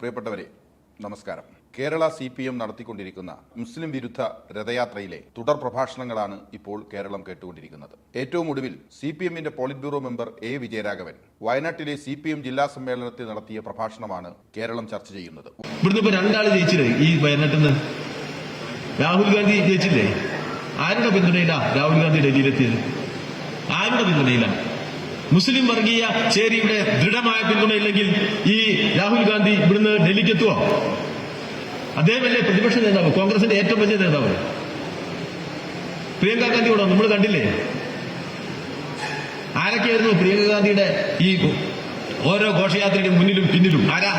പ്രിയപ്പെട്ടവരെ നമസ്കാരം. Kerala C P M നടത്തിക്കൊണ്ടിരിക്കുന്ന മുസ്ലിം വിരുദ്ധ രഥയാത്രയിലെ തുടർ പ്രഭാഷണങ്ങളാണ് ഇപ്പോൾ കേരളം കേട്ടുകൊണ്ടിരിക്കുന്നത്. ഏറ്റവും ഒടുവിൽ സി പി എമ്മിന്റെ polit bureau member A Vijayaraghavan വയനാട്ടിലെ സി പി എം ജില്ലാ സമ്മേളനത്തിൽ നടത്തിയ പ്രഭാഷണമാണ് കേരളം ചർച്ച ചെയ്യുന്നത്. ഇവിടുന്ന് ഈ വയനാട്ടിൽ രാഹുൽ ഗാന്ധി ജയിച്ചില്ലേ? ആരുടെ പിന്തുണയില രാഹുൽ ഗാന്ധി ഡൽഹിയിലെത്തിയത്? ആരുടെ പിന്തുണയില? മുസ്ലിം വർഗീയ ചേരിയുടെ ദൃഢമായ പിന്തുണയില്ലെങ്കിൽ ഈ രാഹുൽ ഗാന്ധി ഇവിടുന്ന് ഡൽഹിക്ക് എത്തുവോ അദ്ദേഹമല്ലേ പ്രതിപക്ഷ നേതാവ്? കോൺഗ്രസിന്റെ ഏറ്റവും വലിയ നേതാവ്. പ്രിയങ്ക ഗാന്ധി കൂടെ നമ്മൾ കണ്ടില്ലേ? ആരൊക്കെയായിരുന്നു പ്രിയങ്ക ഗാന്ധിയുടെ ഈ ഓരോ ഘോഷയാത്രയ്ക്കും മുന്നിലും പിന്നിലും? ആരാ?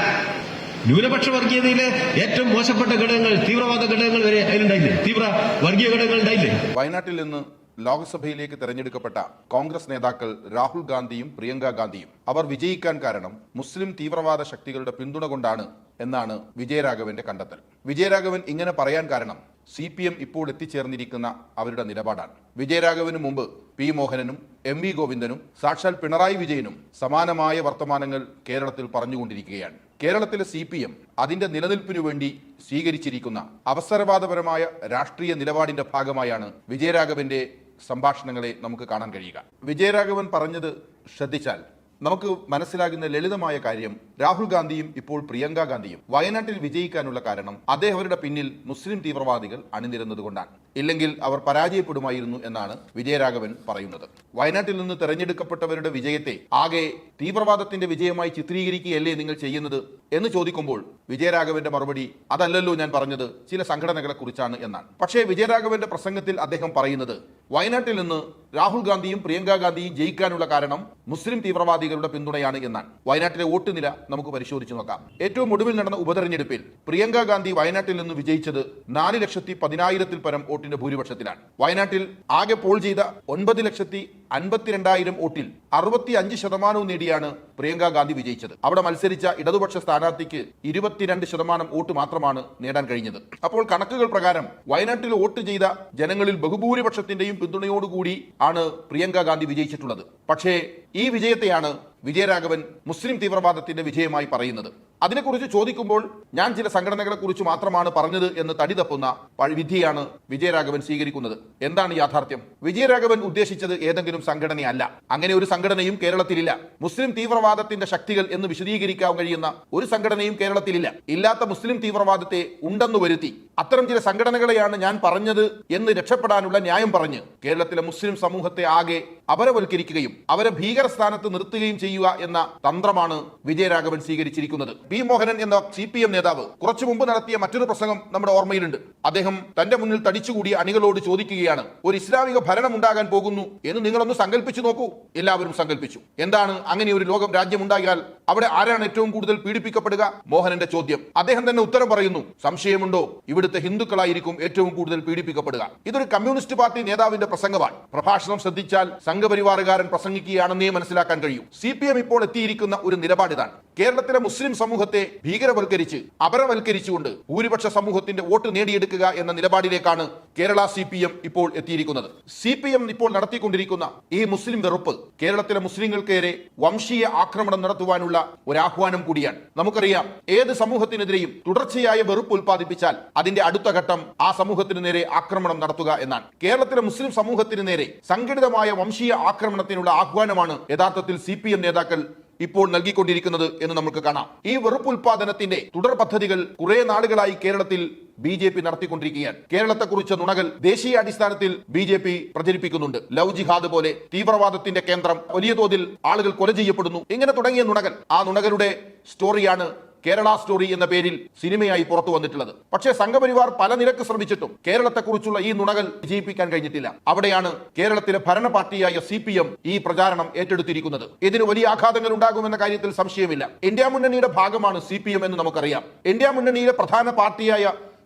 ന്യൂനപക്ഷ വർഗീയതയിലെ ഏറ്റവും മോശപ്പെട്ട ഘടകങ്ങൾ തീവ്രവാദ ഘടകങ്ങൾ വരെ അതിലുണ്ടായില്ലേ? തീവ്ര വർഗീയ ഘടകങ്ങൾ ഉണ്ടായില്ലേ? വയനാട്ടിൽ നിന്ന് ലോക്സഭയിലേക്ക് തെരഞ്ഞെടുക്കപ്പെട്ട കോൺഗ്രസ് നേതാക്കൾ രാഹുൽ ഗാന്ധിയും പ്രിയങ്ക ഗാന്ധിയും. അവർ വിജയിക്കാൻ കാരണം മുസ്ലിം തീവ്രവാദ ശക്തികളുടെ പിന്തുണ കൊണ്ടാണ് എന്നാണ് വിജയരാഘവന്റെ കണ്ടെത്തൽ. വിജയരാഘവൻ ഇങ്ങനെ പറയാൻ കാരണം സി പി എം ഇപ്പോൾ എത്തിച്ചേർന്നിരിക്കുന്ന അവരുടെ നിലപാടാണ്. വിജയരാഘവന് മുമ്പ് പി മോഹനനും എം വി ഗോവിന്ദനും സാക്ഷാൽ പിണറായി വിജയനും സമാനമായ വർത്തമാനങ്ങൾ കേരളത്തിൽ പറഞ്ഞുകൊണ്ടിരിക്കുകയാണ്. കേരളത്തിലെ സി പി എം അതിന്റെ നിലനിൽപ്പിനു വേണ്ടി സ്വീകരിച്ചിരിക്കുന്ന അവസരവാദപരമായ രാഷ്ട്രീയ നിലപാടിന്റെ ഭാഗമായാണ് വിജയരാഘവന്റെ സംഭാഷണങ്ങളെ നമുക്ക് കാണാൻ കഴിയുക. വിജയരാഘവൻ പറഞ്ഞത് ശ്രദ്ധിച്ചാൽ നമുക്ക് മനസ്സിലാകുന്ന ലളിതമായ കാര്യം രാഹുൽ ഗാന്ധിയും ഇപ്പോൾ പ്രിയങ്ക ഗാന്ധിയും വയനാട്ടിൽ വിജയിക്കാനുള്ള കാരണം അദ്ദേഹവരുടെ പിന്നിൽ മുസ്ലിം തീവ്രവാദികൾ അണിനിരുന്നതുകൊണ്ടാണ് ഇല്ലെങ്കിൽ അവർ പരാജയപ്പെടുമായിരുന്നു എന്നാണ് വിജയരാഘവൻ പറയുന്നത്. വയനാട്ടിൽ നിന്ന് തെരഞ്ഞെടുക്കപ്പെട്ടവരുടെ വിജയത്തെ ആകെ തീവ്രവാദത്തിന്റെ വിജയമായി ചിത്രീകരിക്കുകയല്ലേ നിങ്ങൾ ചെയ്യുന്നത് എന്ന് ചോദിക്കുമ്പോൾ വിജയരാഘവന്റെ മറുപടി അതല്ലല്ലോ ഞാൻ പറഞ്ഞത് ചില സംഘടനകളെ കുറിച്ചാണ് എന്നാണ്. പക്ഷേ വിജയരാഘവന്റെ പ്രസംഗത്തിൽ അദ്ദേഹം പറയുന്നത് വയനാട്ടിൽ നിന്ന് രാഹുൽ ഗാന്ധിയും പ്രിയങ്ക ഗാന്ധിയും ജയിക്കാനുള്ള കാരണം മുസ്ലിം തീവ്രവാദികളുടെ പിന്തുണയാണ് എന്നാണ് വയനാട്ടിലെ വോട്ട് നില നമുക്ക് പരിശോധിച്ചു നോക്കാം. ഏറ്റവും ഒടുവിൽ നടന്ന ഉപതെരഞ്ഞെടുപ്പിൽ പ്രിയങ്ക ഗാന്ധി വയനാട്ടിൽ നിന്ന് വിജയിച്ചത് നാല് ലക്ഷത്തി പതിനായിരത്തിൽ പരം വോട്ടിന്റെ ഭൂരിപക്ഷത്തിലാണ്. വയനാട്ടിൽ ആകെ പോൾ ചെയ്ത ഒൻപത് ലക്ഷത്തി അൻപത്തിരണ്ടായിരം വോട്ടിൽ അറുപത്തി അഞ്ച് ശതമാനവും നേടിയാണ് പ്രിയങ്ക ഗാന്ധി വിജയിച്ചത്. അവിടെ മത്സരിച്ച ഇടതുപക്ഷ സ്ഥാനാർത്ഥിക്ക് ഇരുപത്തിരണ്ട് ശതമാനം വോട്ട് മാത്രമാണ് നേടാൻ കഴിഞ്ഞത്. അപ്പോൾ കണക്കുകൾ പ്രകാരം വയനാട്ടിൽ വോട്ട് ചെയ്ത ജനങ്ങളിൽ ബഹുഭൂരിപക്ഷത്തിന്റെയും പിന്തുണയോടുകൂടി ആണ് പ്രിയങ്ക ഗാന്ധി വിജയിച്ചിട്ടുള്ളത്. പക്ഷേ ഈ വിജയത്തെയാണ് വിജയരാഘവൻ മുസ്ലിം തീവ്രവാദത്തിന്റെ വിജയമായി പറയുന്നത്. അതിനെക്കുറിച്ച് ചോദിക്കുമ്പോൾ ഞാൻ ചില സംഘടനകളെ കുറിച്ച് മാത്രമാണ് പറഞ്ഞത് എന്ന് തടി തപ്പുന്ന വിധിയാണ് വിജയരാഘവൻ സ്വീകരിക്കുന്നത്. എന്താണ് യാഥാർത്ഥ്യം? വിജയരാഘവൻ ഉദ്ദേശിച്ചത് ഏതെങ്കിലും സംഘടനയല്ല. അങ്ങനെ ഒരു സംഘടനയും കേരളത്തിലില്ല. മുസ്ലിം തീവ്രവാദത്തിന്റെ ശക്തികൾ എന്ന് വിശദീകരിക്കാൻ കഴിയുന്ന ഒരു സംഘടനയും കേരളത്തിലില്ല. ഇല്ലാത്ത മുസ്ലിം തീവ്രവാദത്തെ ഉണ്ടെന്ന് വരുത്തി അത്തരം ചില സംഘടനകളെയാണ് ഞാൻ പറഞ്ഞത് എന്ന് രക്ഷപ്പെടാനുള്ള ന്യായം പറഞ്ഞ് കേരളത്തിലെ മുസ്ലിം സമൂഹത്തെ ആകെ അപരവൽക്കരിക്കുകയും അവരെ ഭീകരസ്ഥാനത്ത് നിർത്തുകയും ചെയ്യുക എന്ന തന്ത്രമാണ് വിജയരാഘവൻ സ്വീകരിച്ചിരിക്കുന്നത്. പി മോഹനൻ എന്ന സി പി എം നേതാവ് കുറച്ചു മുമ്പ് നടത്തിയ മറ്റൊരു പ്രസംഗം നമ്മുടെ ഓർമ്മയിലുണ്ട്. അദ്ദേഹം തന്റെ മുന്നിൽ തടിച്ചുകൂടിയ അണികളോട് ചോദിക്കുകയാണ് ഒരു ഇസ്ലാമിക ഭരണം ഉണ്ടാകാൻ പോകുന്നു എന്ന് നിങ്ങളൊന്ന് സങ്കല്പിച്ചു നോക്കൂ. എല്ലാവരും സങ്കല്പിച്ചു എന്താണ്? അങ്ങനെ ഒരു ലോകം രാജ്യം ഉണ്ടായാൽ അവിടെ ആരാണ് ഏറ്റവും കൂടുതൽ പീഡിപ്പിക്കപ്പെടുക? മോഹനന്റെ ചോദ്യം. അദ്ദേഹം തന്നെ ഉത്തരം പറയുന്നു സംശയമുണ്ടോ? ഇവിടുത്തെ ഹിന്ദുക്കളായിരിക്കും ഏറ്റവും കൂടുതൽ പീഡിപ്പിക്കപ്പെടുക. ഇതൊരു കമ്മ്യൂണിസ്റ്റ് പാർട്ടി നേതാവിന്റെ പ്രസംഗമാണ്. പ്രഭാഷണം ശ്രദ്ധിച്ചാൽ സംഘപരിവാറുകാരൻ പ്രസംഗിക്കുകയാണെന്നേ മനസ്സിലാക്കാൻ കഴിയും. സി പി എം ഇപ്പോൾ എത്തിയിരിക്കുന്ന ഒരു നിലപാടിതാണ് കേരളത്തിലെ മുസ്ലിം സമൂഹത്തെ ഭീകരവൽക്കരിച്ച് അപരവൽക്കരിച്ചുകൊണ്ട് ഭൂരിപക്ഷ സമൂഹത്തിന്റെ വോട്ട് നേടിയെടുക്കുക എന്ന നിലപാടിലേക്കാണ് കേരള സി പി എം ഇപ്പോൾ എത്തിയിരിക്കുന്നത്. സി പി എം ഇപ്പോൾ നടത്തിക്കൊണ്ടിരിക്കുന്ന ഈ മുസ്ലിം വെറുപ്പ് കേരളത്തിലെ മുസ്ലിങ്ങൾക്കേറെ വംശീയ ആക്രമണം നടത്തുവാനുള്ള ഒരു ആഹ്വാനം കൂടിയാണ്. നമുക്കറിയാം ഏത് സമൂഹത്തിനെതിരെയും തുടർച്ചയായ വെറുപ്പ് ഉൽപ്പാദിപ്പിച്ചാൽ അതിന്റെ അടുത്ത ഘട്ടം ആ സമൂഹത്തിന് നേരെ ആക്രമണം നടത്തുക എന്നാണ്. കേരളത്തിലെ മുസ്ലിം സമൂഹത്തിന് നേരെ സംഘടിതമായ വംശീയ ആക്രമണത്തിനുള്ള ആഹ്വാനമാണ് യഥാർത്ഥത്തിൽ സി പി എം നേതാക്കൾ ഇപ്പോൾ നൽകിക്കൊണ്ടിരിക്കുന്നത് എന്ന് നമുക്ക് കാണാം. ഈ വെറുപ്പ് ഉൽപാദനത്തിന്റെ തുടർ പദ്ധതികൾ കുറെ നാളുകളായി കേരളത്തിൽ ബി ജെ പി നടത്തിക്കൊണ്ടിരിക്കുകയാണ്. കേരളത്തെക്കുറിച്ച് നുണകൾ ദേശീയ അടിസ്ഥാനത്തിൽ ബി ജെ പി പ്രചരിപ്പിക്കുന്നുണ്ട്. ലവ് ജിഹാദ് പോലെ തീവ്രവാദത്തിന്റെ കേന്ദ്രം വലിയ തോതിൽ ആളുകൾ കൊല ചെയ്യപ്പെടുന്നു. ഇങ്ങനെ തുടങ്ങിയ നുണകൾ ആ നുണകളുടെ സ്റ്റോറിയാണ് കേരള സ്റ്റോറി എന്ന പേരിൽ സിനിമയായി പുറത്തു വന്നിട്ടുള്ളത്. പക്ഷേ സംഘപരിവാർ പല നിരക്ക് ശ്രമിച്ചിട്ടും കേരളത്തെക്കുറിച്ചുള്ള ഈ നുണകൾ വിജയിപ്പിക്കാൻ കഴിഞ്ഞിട്ടില്ല. അവിടെയാണ് കേരളത്തിലെ ഭരണ പാർട്ടിയായ സി പി എം ഈ പ്രചാരണം ഏറ്റെടുത്തിരിക്കുന്നത്. ഇതിന് വലിയ ആഘാതങ്ങൾ ഉണ്ടാകുമെന്ന കാര്യത്തിൽ സംശയമില്ല. ഇന്ത്യ മുന്നണിയുടെ ഭാഗമാണ് സി പി എം എന്ന് നമുക്കറിയാം. ഇന്ത്യ മുന്നണിയിലെ പ്രധാന പാർട്ടിയായ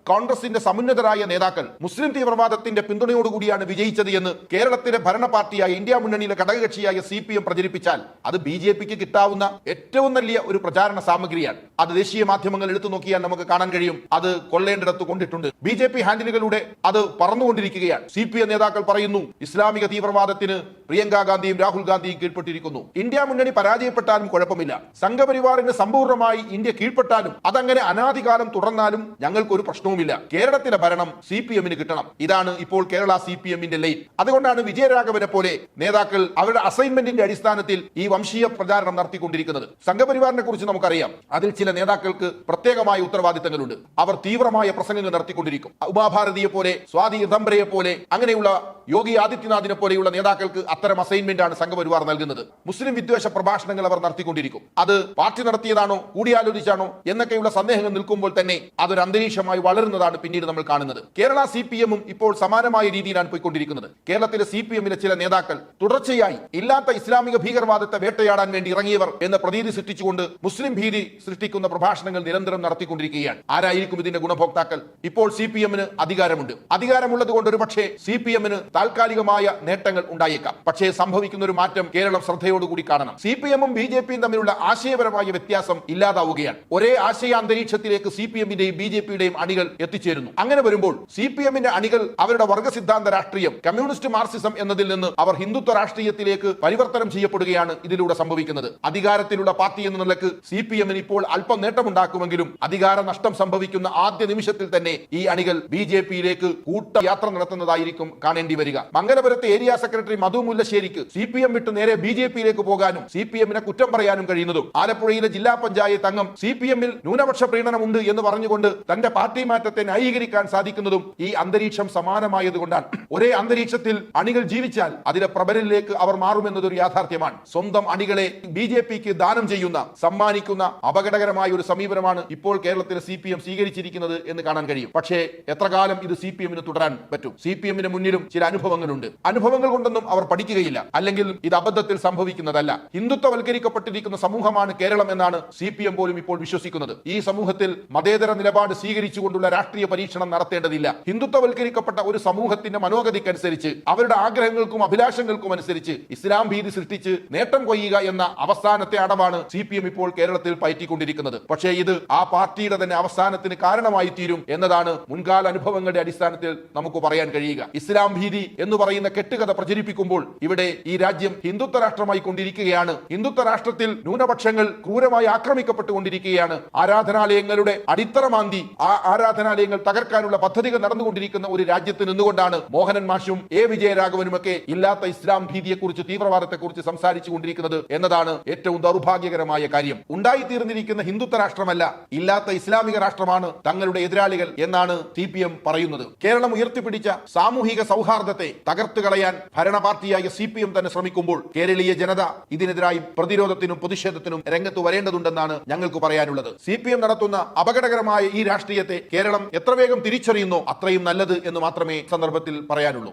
കോൺഗ്രസിന്റെ സമുന്നതരായ നേതാക്കൾ മുസ്ലിം തീവ്രവാദത്തിന്റെ പിന്തുണയോടുകൂടിയാണ് വിജയിച്ചത് എന്ന് കേരളത്തിലെ ഭരണ പാർട്ടിയായ ഇന്ത്യ മുന്നണിയിലെ ഘടകകക്ഷിയായ സി പി എം പ്രചരിപ്പിച്ചാൽ അത് ബി ജെ പിക്ക് കിട്ടാവുന്ന ഏറ്റവും വലിയ ഒരു പ്രചാരണ സാമഗ്രിയാണ്. അത് ദേശീയ മാധ്യമങ്ങൾ എടുത്തു നോക്കിയാൽ നമുക്ക് കാണാൻ കഴിയും. അത് കൊള്ളേണ്ടിടത്ത് കൊണ്ടിട്ടുണ്ട്. ബി ജെ പി ഹാൻഡിലുകളുടെ അത് പറന്നുകൊണ്ടിരിക്കുകയാണ്. സി പി എം നേതാക്കൾ പറയുന്നു ഇസ്ലാമിക തീവ്രവാദത്തിന് പ്രിയങ്ക ഗാന്ധിയും രാഹുൽ ഗാന്ധിയും കീഴ്പ്പെട്ടിരിക്കുന്നു. ഇന്ത്യ മുന്നണി പരാജയപ്പെട്ടാലും കുഴപ്പമില്ല. സംഘപരിവാറിന് സമ്പൂർണമായി ഇന്ത്യ കീഴ്പ്പെട്ടാലും അതങ്ങനെ അനാദികാലം തുടർന്നാലും ഞങ്ങൾക്ക് ഒരു പ്രശ്നവുമില്ല. കേരളത്തിലെ ഭരണം സി പി എമ്മിന് കിട്ടണം. ഇതാണ് ഇപ്പോൾ കേരള സി പി എമ്മിന്റെ ലൈൻ. അതുകൊണ്ടാണ് വിജയരാഘവനെ പോലെ നേതാക്കൾ അവരുടെ അസൈൻമെന്റിന്റെ അടിസ്ഥാനത്തിൽ ഈ വംശീയ പ്രചാരണം നടത്തിക്കൊണ്ടിരിക്കുന്നത്. സംഘപരിവാറിനെ കുറിച്ച് നമുക്കറിയാം. അതിൽ ചില നേതാക്കൾക്ക് പ്രത്യേകമായ ഉത്തരവാദിത്തങ്ങളുണ്ട്. അവർ തീവ്രമായ പ്രസംഗങ്ങൾ നടത്തിക്കൊണ്ടിരിക്കും. ഉമാഭാരതിയെ പോലെ സ്വാതി ഋതംബരയെ പോലെ അങ്ങനെയുള്ള യോഗി ആദിത്യനാഥിനെ പോലെയുള്ള നേതാക്കൾക്ക് അത്തരം അസൈൻമെന്റ് ആണ് സംഘപരിവാർ നൽകുന്നത്. മുസ്ലിം വിദ്വേഷ പ്രഭാഷണങ്ങൾ അവർ നടത്തിക്കൊണ്ടിരിക്കും. അത് പാർട്ടി നടത്തിയതാണോ കൂടിയാലോചിച്ചാണോ എന്നൊക്കെയുള്ള സന്ദേഹങ്ങൾ നിൽക്കുമ്പോൾ തന്നെ അതൊരു അന്തരീക്ഷമായി വളരുന്നതാണ് പിന്നീട് നമ്മൾ കാണുന്നത്. കേരള സി പി എമ്മും ഇപ്പോൾ സമാനമായ രീതിയിലാണ് പോയിക്കൊണ്ടിരിക്കുന്നത്. കേരളത്തിലെ സി പി എമ്മിലെ ചില നേതാക്കൾ തുടർച്ചയായി ഇല്ലാത്ത ഇസ്ലാമിക ഭീകരവാദത്തെ വേട്ടയാടാൻ വേണ്ടി ഇറങ്ങിയവർ എന്ന പ്രതീതി സൃഷ്ടിച്ചുകൊണ്ട് മുസ്ലിം ഭീതി സൃഷ്ടിക്കുന്ന പ്രഭാഷണങ്ങൾ നിരന്തരം നടത്തിക്കൊണ്ടിരിക്കുകയാണ്. ആരായിരിക്കും ഇതിന്റെ ഗുണഭോക്താക്കൾ? ഇപ്പോൾ സി പി എമ്മിന് അധികാരമുണ്ട്. അധികാരമുള്ളത് കൊണ്ട് ഒരു പക്ഷേ സി പി എമ്മിന് താൽക്കാലികമായ നേട്ടങ്ങൾ ഉണ്ടായേക്കാം. പക്ഷേ സംഭവിക്കുന്ന ഒരു മാറ്റം കേരളം ശ്രദ്ധയോടുകൂടി കാണണം. സി പി എമ്മും ബി ജെ പിയും തമ്മിലുള്ള ആശയപരമായ വ്യത്യാസം ഇല്ലാതാവുകയാണ്. ഒരേ ആശയ അന്തരീക്ഷത്തിലേക്ക് സി പി എമ്മിന്റെയും ബി ജെ പിയുടെയും അണികൾ എത്തിച്ചേരുന്നു. അങ്ങനെ വരുമ്പോൾ സി പി എമ്മിന്റെ അണികൾ അവരുടെ വർഗ സിദ്ധാന്ത രാഷ്ട്രീയം കമ്മ്യൂണിസ്റ്റ് മാർക്സിസം എന്നതിൽ നിന്ന് അവർ ഹിന്ദുത്വ രാഷ്ട്രീയത്തിലേക്ക് പരിവർത്തനം ചെയ്യപ്പെടുകയാണ് ഇതിലൂടെ സംഭവിക്കുന്നത്. അധികാരത്തിലുള്ള പാർട്ടി എന്ന നിലയ്ക്ക് സി പി എമ്മിന് ഇപ്പോൾ അല്പം നേട്ടമുണ്ടാക്കുമെങ്കിലും അധികാര നഷ്ടം സംഭവിക്കുന്ന ആദ്യ നിമിഷത്തിൽ തന്നെ ഈ അണികൾ ബി ജെ പിയിലേക്ക് കൂട്ട യാത്ര നടത്തുന്നതായിരിക്കും കാണേണ്ടി വരിക. മംഗലപുരത്തെ ഏരിയ സെക്രട്ടറി മധു മുല്ലശ്ശേരിക്ക് സി പി എം വിട്ട് നേരെ ബി ജെ പിയിലേക്ക് പോകാനും സി പി എമ്മിനെ കുറ്റം പറയാനും കഴിയുന്നതും ആലപ്പുഴയിലെ ജില്ലാ പഞ്ചായത്ത് അംഗം സി പി എമ്മിൽ ന്യൂനപക്ഷ പ്രീണനമുണ്ട് എന്ന് പറഞ്ഞുകൊണ്ട് തന്റെ പാർട്ടി മാറ്റത്തെ ന്യായീകരിക്കാൻ സാധിക്കുന്നതും ഈ അന്തരീക്ഷം സമാനമായതുകൊണ്ടാണ്. ഒരേ അന്തരീക്ഷത്തിൽ അണികൾ ജീവിച്ചാൽ അതിലെ പ്രബലിലേക്ക് അവർ മാറുമെന്നതൊരു യാഥാർത്ഥ്യമാണ്. സ്വന്തം അണികളെ ബി ജെ പിക്ക് ദാനം ചെയ്യുന്ന സമ്മാനിക്കുന്ന അപകടകരമായ ഒരു സമീപനമാണ് ഇപ്പോൾ കേരളത്തിലെ സി പി എം സ്വീകരിച്ചിരിക്കുന്നത് എന്ന് കാണാൻ കഴിയും. പക്ഷേ എത്ര കാലം ഇത് സി പി എമ്മിന് തുടരാൻ പറ്റും? സി പി എമ്മിന് മുന്നിലും ചില അനുഭവങ്ങളുണ്ട്. അനുഭവങ്ങൾ കൊണ്ടൊന്നും അവർ പഠിക്കുകയില്ല. അല്ലെങ്കിൽ ഇത് അബദ്ധത്തിൽ സംഭവിക്കുന്നതല്ല. ഹിന്ദുത്വവൽക്കരിക്കപ്പെട്ടിരിക്കുന്ന സമൂഹമാണ് കേരളം എന്നാണ് സി പി എം പോലും ഇപ്പോൾ വിശ്വസിക്കുന്നത്. ഈ സമൂഹത്തിൽ മതേതര നിലപാട് സ്വീകരിച്ചുകൊണ്ടുള്ള രാഷ്ട്രീയ പരീക്ഷണം നടത്തേണ്ടതില്ല. ഹിന്ദുത്വവൽക്കരിക്കപ്പെട്ട ഒരു സമൂഹത്തിന്റെ മനോഗതിക്കനുസരിച്ച് അവരുടെ ആഗ്രഹങ്ങൾക്കും അഭിലാഷങ്ങൾക്കും അനുസരിച്ച് ഇസ്ലാം ഭീതി സൃഷ്ടിച്ച് നേട്ടം കൊയ്യുക എന്ന അവസാനത്തെ അടവാണ് സി പി എം ഇപ്പോൾ കേരളത്തിൽ പയറ്റിക്കൊണ്ടിരിക്കുന്നത്. പക്ഷേ ഇത് ആ പാർട്ടിയുടെ തന്നെ അവസാനത്തിന് കാരണമായി തീരും എന്നതാണ് മുൻകാല അനുഭവങ്ങളുടെ അടിസ്ഥാനത്തിൽ നമുക്ക് പറയാൻ കഴിയുക. ഇസ്ലാം ഭീതി എന്ന് പറയുന്ന കെട്ടുകഥ പ്രചരിപ്പിക്കുമ്പോൾ ഇവിടെ ഈ രാജ്യം ഹിന്ദുത്വ രാഷ്ട്രമായി കൊണ്ടിരിക്കുകയാണ്. ഹിന്ദുത്വ രാഷ്ട്രത്തിൽ ന്യൂനപക്ഷങ്ങൾ ക്രൂരമായി ആക്രമിക്കപ്പെട്ടുകൊണ്ടിരിക്കുകയാണ്. ആരാധനാലയങ്ങളുടെ അടിത്തറ മാന്തി ആ ആരാധനാലയങ്ങൾ തകർക്കാനുള്ള പദ്ധതികൾ നടന്നുകൊണ്ടിരിക്കുന്ന ഒരു രാജ്യത്ത് നിന്നുകൊണ്ടാണ് മോഹനൻ മാഷും എ വിജയരാഘവനും ഒക്കെ ഇല്ലാത്ത ഇസ്ലാം ഭീതിയെക്കുറിച്ച് തീവ്രവാദത്തെക്കുറിച്ച് സംസാരിച്ചു കൊണ്ടിരിക്കുന്നത് എന്നതാണ് ഏറ്റവും ദൗർഭാഗ്യകരമായ കാര്യം. ഉണ്ടായിത്തീർന്നിരിക്കുന്ന ഹിന്ദുത്വ രാഷ്ട്രമല്ല ഇല്ലാത്ത ഇസ്ലാമിക രാഷ്ട്രമാണ് തങ്ങളുടെ എതിരാളികൾ എന്നാണ് സി പി എം പറയുന്നത്. കേരളം ഉയർത്തിപ്പിടിച്ച സാമൂഹിക സൗഹാർദ്ദത്തെ തകർത്തു കളയാൻ ഭരണ പാർട്ടിയായ സി പി എം തന്നെ ശ്രമിക്കുമ്പോൾ കേരളീയ ജനത ഇതിനെതിരായി പ്രതിരോധത്തിനും പ്രതിഷേധത്തിനും രംഗത്ത് വരേണ്ടതുണ്ടെന്നാണ് ഞങ്ങൾക്ക് പറയാനുള്ളത്. സി പി എം നടത്തുന്ന അപകടകരമായ ഈ രാഷ്ട്രീയത്തെ കേരളം എത്ര വേഗം തിരിച്ചറിയുന്നോ അത്രയും നല്ലത് എന്ന് മാത്രമേ സന്ദർഭത്തിൽ പറയാനുള്ളൂ.